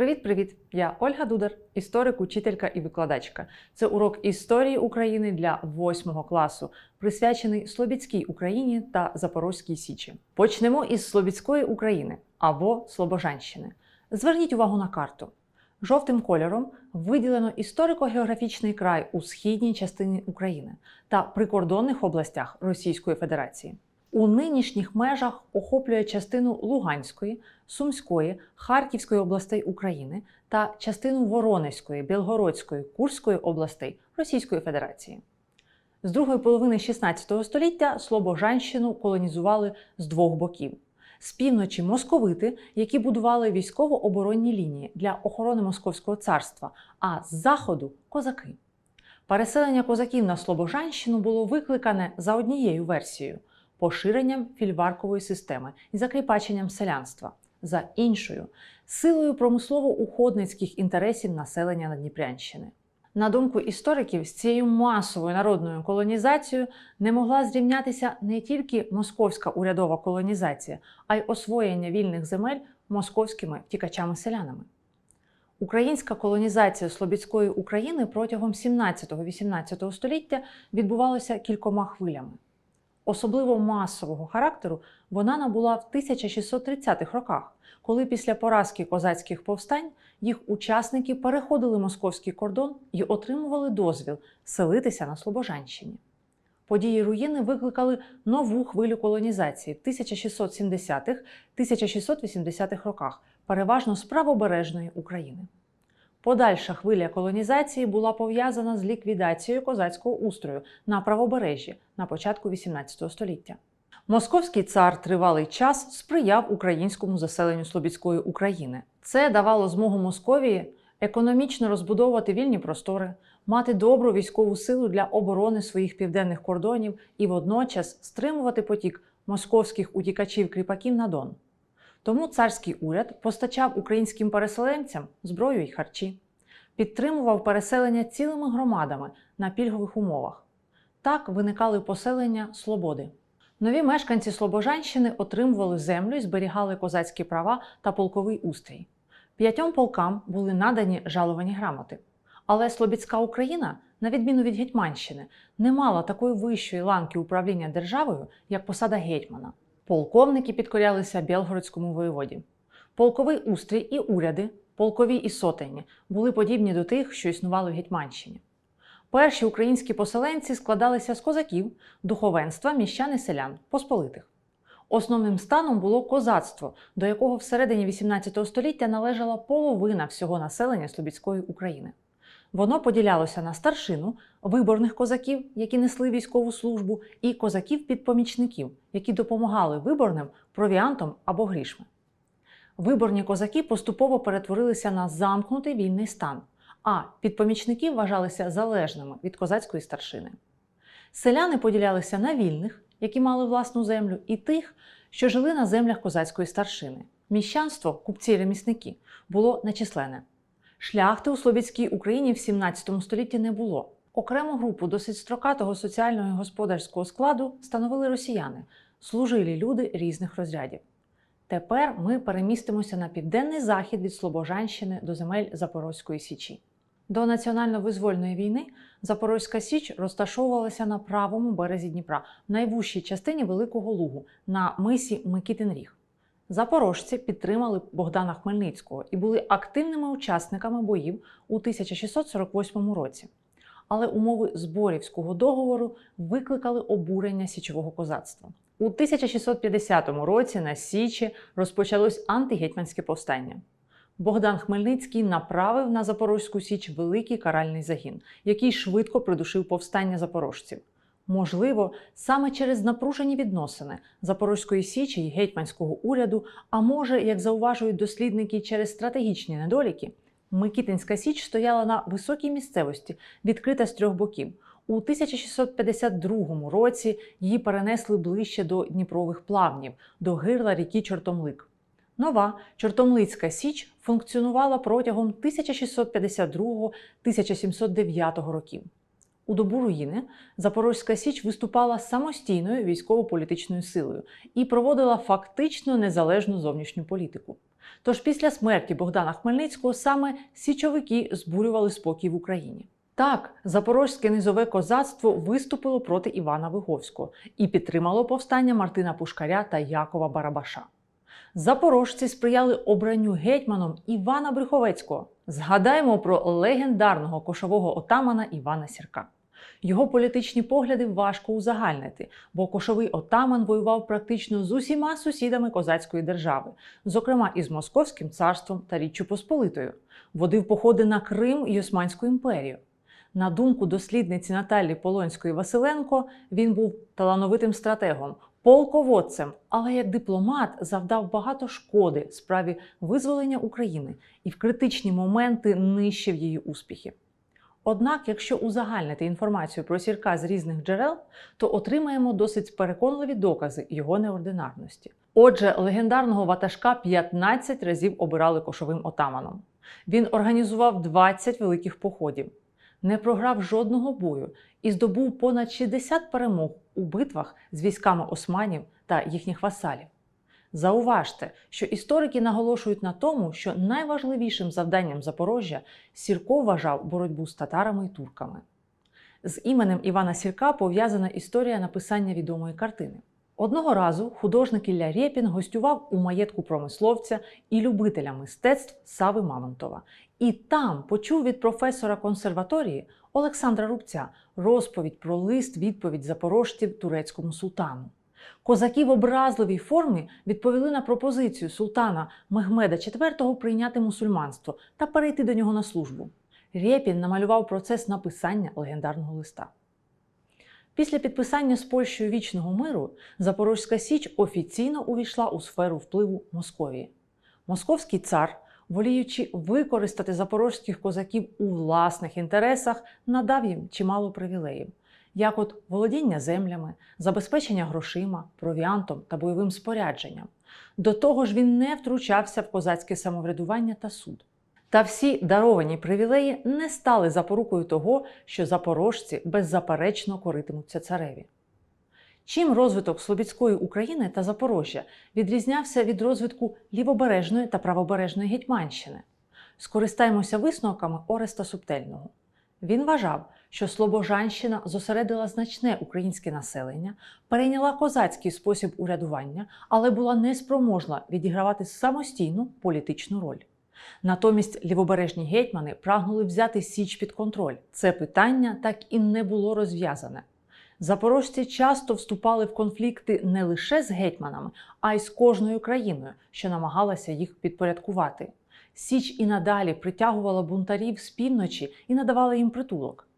Привіт-привіт! Я Ольга Дудар, історик, учителька і викладачка. Це урок історії України для 8 класу, присвячений Слобідській Україні та Запорозькій Січі. Почнемо із Слобідської України або Слобожанщини. Зверніть увагу на карту. Жовтим кольором виділено історико-географічний край у східній частині України та прикордонних областях Російської Федерації. У нинішніх межах охоплює частину Луганської, Сумської, Харківської областей України та частину Воронезької, Білгородської, Курської областей Російської Федерації. З другої половини XVI століття Слобожанщину колонізували з двох боків. З півночі московити, які будували військово-оборонні лінії для охорони Московського царства, а з заходу козаки. Переселення козаків на Слобожанщину було викликане за однією версією поширенням фільваркової системи і закріпаченням селянства, за іншою силою промислово-уходницьких інтересів населення Надніпрянщини. На думку істориків, з цією масовою народною колонізацією не могла зрівнятися не тільки московська урядова колонізація, а й освоєння вільних земель московськими втікачами-селянами. Українська колонізація Слобідської України протягом 17-18 століття відбувалася кількома хвилями. Особливо масового характеру вона набула в 1630-х роках, коли після поразки козацьких повстань їх учасники переходили московський кордон і отримували дозвіл селитися на Слобожанщині. Події руїни викликали нову хвилю колонізації в 1670-1680-х роках, переважно з правобережної України. Подальша хвиля колонізації була пов'язана з ліквідацією козацького устрою на правобережжі на початку XVIII століття. Московський цар тривалий час сприяв українському заселенню Слобідської України. Це давало змогу Московії економічно розбудовувати вільні простори, мати добру військову силу для оборони своїх південних кордонів і водночас стримувати потік московських утікачів-кріпаків на Дон. Тому царський уряд постачав українським переселенцям зброю й харчі, підтримував переселення цілими громадами на пільгових умовах. Так виникали поселення Слободи. Нові мешканці Слобожанщини отримували землю і зберігали козацькі права та полковий устрій. П'ятьом полкам були надані жаловані грамоти. Але Слобідська Україна, на відміну від Гетьманщини, не мала такої вищої ланки управління державою, як посада гетьмана. Полковники підкорялися Білгородському воєводі. Полковий устрій і уряди, полкові і сотені, були подібні до тих, що існували в Гетьманщині. Перші українські поселенці складалися з козаків, духовенства, міщан і селян, посполитих. Основним станом було козацтво, до якого всередині XVIII століття належала половина всього населення Слобідської України. Воно поділялося на старшину, виборних козаків, які несли військову службу, і козаків-підпомічників, які допомагали виборним провіантом або грішми. Виборні козаки поступово перетворилися на замкнутий вільний стан, а підпомічники вважалися залежними від козацької старшини. Селяни поділялися на вільних, які мали власну землю, і тих, що жили на землях козацької старшини. Міщанство, купці ремісники, було нечисленне. Шляхти у Слобідській Україні в 17 столітті не було. Окрему групу досить строкатого соціального і господарського складу становили росіяни, служилі люди різних розрядів. Тепер ми перемістимося на південний захід від Слобожанщини до земель Запорозької Січі. До національно-визвольної війни Запорозька Січ розташовувалася на правому березі Дніпра, в найвужчій частині Великого Лугу на мисі Микитин Ріг. Запорожці підтримали Богдана Хмельницького і були активними учасниками боїв у 1648 році. Але умови зборівського договору викликали обурення січового козацтва. У 1650 році на Січі розпочалось антигетьманське повстання. Богдан Хмельницький направив на Запорозьку Січ великий каральний загін, який швидко придушив повстання запорожців. Можливо, саме через напружені відносини Запорозької Січі й гетьманського уряду, а може, як зауважують дослідники, через стратегічні недоліки, Микітинська Січ стояла на високій місцевості, відкрита з трьох боків. У 1652 році її перенесли ближче до Дніпрових плавнів, до гирла ріки Чортомлик. Нова Чортомлицька Січ функціонувала протягом 1652-1709 років. У добу руїни Запорозька Січ виступала самостійною військово-політичною силою і проводила фактично незалежну зовнішню політику. Тож після смерті Богдана Хмельницького саме січовики збурювали спокій в Україні. Так, запорозьке низове козацтво виступило проти Івана Виговського і підтримало повстання Мартина Пушкаря та Якова Барабаша. Запорожці сприяли обранню гетьманом Івана Брюховецького. Згадаємо про легендарного кошового отамана Івана Сірка. Його політичні погляди важко узагальнити, бо кошовий отаман воював практично з усіма сусідами козацької держави, зокрема із Московським царством та Річчю Посполитою, водив походи на Крим і Османську імперію. На думку дослідниці Наталі Полонської Василенко, він був талановитим стратегом, полководцем, але як дипломат завдав багато шкоди справі визволення України і в критичні моменти нищив її успіхи. Однак, якщо узагальнити інформацію про сірка з різних джерел, то отримаємо досить переконливі докази його неординарності. Отже, легендарного ватажка 15 разів обирали кошовим отаманом. Він організував 20 великих походів, не програв жодного бою і здобув понад 60 перемог у битвах з військами османів та їхніх васалів. Зауважте, що історики наголошують на тому, що найважливішим завданням Запорожжя Сірко вважав боротьбу з татарами і турками. З іменем Івана Сірка пов'язана історія написання відомої картини. Одного разу художник Ілля Рєпін гостював у маєтку промисловця і любителя мистецтв Сави Мамонтова, і там почув від професора консерваторії Олександра Рубця розповідь про лист відповідь запорожців турецькому султану. Козаки в образливій формі відповіли на пропозицію султана Мехмеда IV прийняти мусульманство та перейти до нього на службу. Рєпін намалював процес написання легендарного листа. Після підписання з Польщею вічного миру Запорозька Січ офіційно увійшла у сферу впливу Московії. Московський цар, воліючи використати запорозьких козаків у власних інтересах, надав їм чимало привілеїв як от володіння землями, забезпечення грошима, провіантом та бойовим спорядженням. До того ж, він не втручався в козацьке самоврядування та суд. Та всі даровані привілеї не стали запорукою того, що запорожці беззаперечно коритимуться цареві. Чим розвиток Слобідської України та Запорожжя відрізнявся від розвитку лівобережної та правобережної Гетьманщини? Скористаємося висновками Ореста Субтельного. Він вважав, що Слобожанщина зосередила значне українське населення, перейняла козацький спосіб урядування, але була неспроможна відігравати самостійну політичну роль. Натомість лівобережні гетьмани прагнули взяти Січ під контроль. Це питання так і не було розв'язане. Запорожці часто вступали в конфлікти не лише з гетьманами, а й з кожною країною, що намагалася їх підпорядкувати. Січ і надалі притягувала бунтарів з півночі і надавала їм притулок.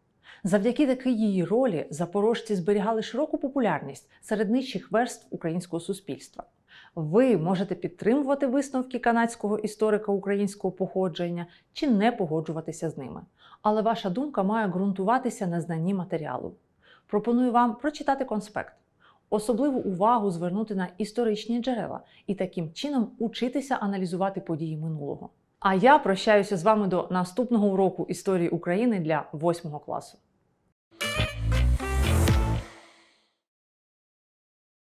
Завдяки такій її ролі запорожці зберігали широку популярність серед нижчих верств українського суспільства. Ви можете підтримувати висновки канадського історика українського походження чи не погоджуватися з ними. Але ваша думка має ґрунтуватися на знанні матеріалу. Пропоную вам прочитати конспект. Особливу увагу звернути на історичні джерела і таким чином учитися аналізувати події минулого. А я прощаюся з вами до наступного уроку історії України для 8 класу.